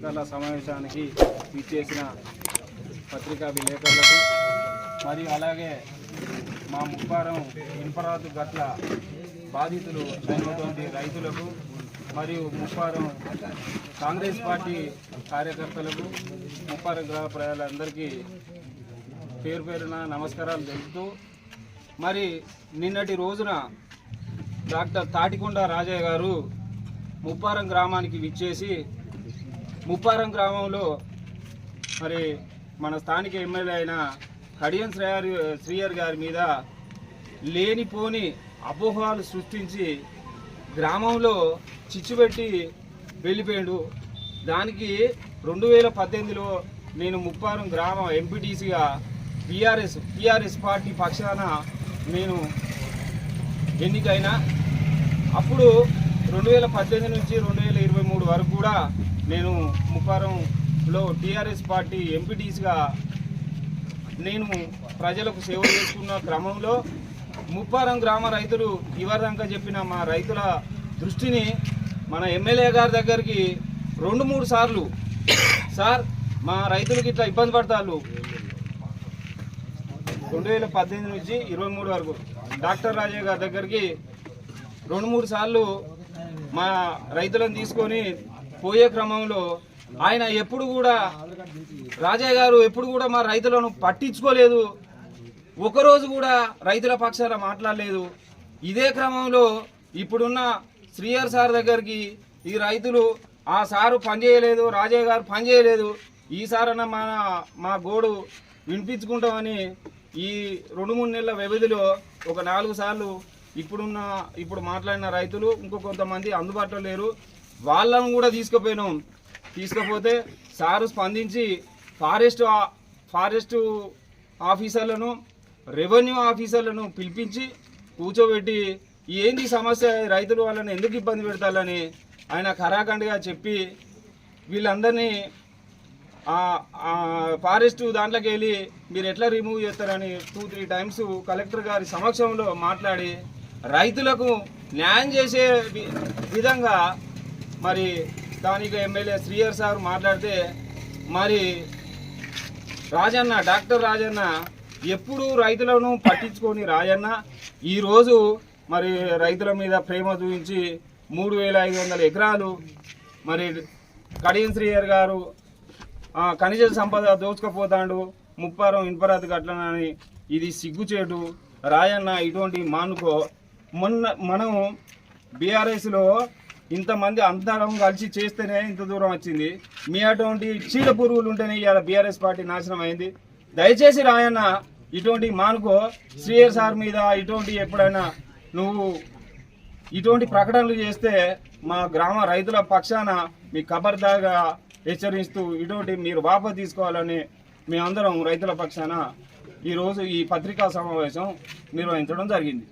విలేకరుల సమావేశానికి ఇచ్చేసిన పత్రికా విలేకరులకు మరియు అలాగే మా ముప్పారం ఇన్ఫరాదు గట్ల బాధితులు అయినటువంటి రైతులకు మరియు ముప్పారం కాంగ్రెస్ పార్టీ కార్యకర్తలకు ముప్పారం గ్రామ ప్రజలందరికీ పేరు పేరున నమస్కారాలు తెలుపుతూ మరి నిన్నటి రోజున డాక్టర్ తాటికొండ రాజయ్య గారు ముప్పారం గ్రామానికి విచ్చేసి ముప్పారం గ్రామంలో మరి మన స్థానిక ఎమ్మెల్యే అయిన కడియం శ్రేయర్ శ్రీయర్ గారి మీద లేనిపోని అపోహలు సృష్టించి గ్రామంలో చిచ్చుపెట్టి వెళ్ళిపోయాడు. దానికి రెండు వేల పద్దెనిమిదిలో నేను ముప్పారం గ్రామ ఎంపీటీసీగా బీఆర్ఎస్ టీఆర్ఎస్ పార్టీ పక్షాన నేను ఎన్నికైనా. అప్పుడు రెండు వేల పద్దెనిమిది నుంచి రెండు వేల ఇరవై మూడు వరకు కూడా నేను ముప్పారంలో టీఆర్ఎస్ పార్టీ ఎంపీటీస్గా నేను ప్రజలకు సేవ చేసుకున్న క్రమంలో ముప్పారం గ్రామ రైతులు ఇవ్వదంగా చెప్పిన మా రైతుల దృష్టిని మన ఎమ్మెల్యే గారి దగ్గరికి రెండు మూడు సార్లు సార్ మా రైతులకి ఇట్లా ఇబ్బంది పడతారు రెండు వేల పద్దెనిమిది నుంచి ఇరవై మూడు వరకు డాక్టర్ రాజయ్య గారి దగ్గరికి రెండు మూడు సార్లు మా రైతులను తీసుకొని పోయే క్రమంలో ఆయన ఎప్పుడు కూడా రాజయ్య గారు ఎప్పుడు కూడా మా రైతులను పట్టించుకోలేదు. ఒకరోజు కూడా రైతుల పక్షాన మాట్లాడలేదు. ఇదే క్రమంలో ఇప్పుడున్న శ్రీయర్ సార్ దగ్గరికి ఈ రైతులు ఆ సారు పనిచేయలేదు రాజయ్య గారు పనిచేయలేదు ఈ సారన్న మా మా గోడు వినిపించుకుంటామని ఈ రెండు మూడు నెలల వ్యవధిలో ఒక నాలుగు సార్లు ఇప్పుడున్న ఇప్పుడు మాట్లాడిన రైతులు ఇంకో కొంతమంది అందుబాటులో లేరు. వాళ్ళను కూడా తీసుకుపోయినాం. తీసుకపోతే సారు స్పందించి ఫారెస్ట్ ఫారెస్ట్ ఆఫీసర్లను రెవెన్యూ ఆఫీసర్లను పిలిపించి కూర్చోబెట్టి ఏంది సమస్య రైతులు వాళ్ళని ఎందుకు ఇబ్బంది పెడతారని ఆయన ఖరాఖండిగా చెప్పి వీళ్ళందరినీ ఫారెస్ట్ దాంట్లోకి వెళ్ళి మీరు ఎట్లా రిమూవ్ చేస్తారని టూ త్రీ టైమ్స్ కలెక్టర్ గారి సమక్షంలో మాట్లాడి రైతులకు న్యాయం చేసే విధంగా మరి స్థానిక ఎమ్మెల్యే శ్రీహర్ సార్ మాట్లాడితే మరి రాజన్న డాక్టర్ రాజన్న ఎప్పుడు రైతులను పట్టించుకొని రాజన్న. ఈరోజు మరి రైతుల మీద ప్రేమ చూపించి మూడు వేల ఐదు వందల ఎకరాలు మరి కడియం శ్రీయర్ గారు ఖనిజ సంపద దోచుకపోతాడు ముప్పారం ఇన్పరాతి గట్లనని ఇది సిగ్గుచేటు. రాయన్న ఇటువంటి మానుకో మొన్న మనం బీఆర్ఎస్లో ఇంతమంది అందరం కలిసి చేస్తేనే ఇంత దూరం వచ్చింది. మీ అటువంటి చీడ పురుగులు ఉంటేనే ఇవాళ బీఆర్ఎస్ పార్టీ నాశనం అయింది. దయచేసి రాయన్న ఇటువంటి మానుకో శ్రీయర్ సార్ మీద ఇటువంటి ఎప్పుడైనా నువ్వు ఇటువంటి ప్రకటనలు చేస్తే మా గ్రామ రైతుల పక్షాన మీ ఖబర్దాగా హెచ్చరిస్తూ ఇటువంటి మీరు వాపసు తీసుకోవాలని మేమందరం రైతుల పక్షాన ఈరోజు ఈ పత్రికా సమావేశం నిర్వహించడం జరిగింది.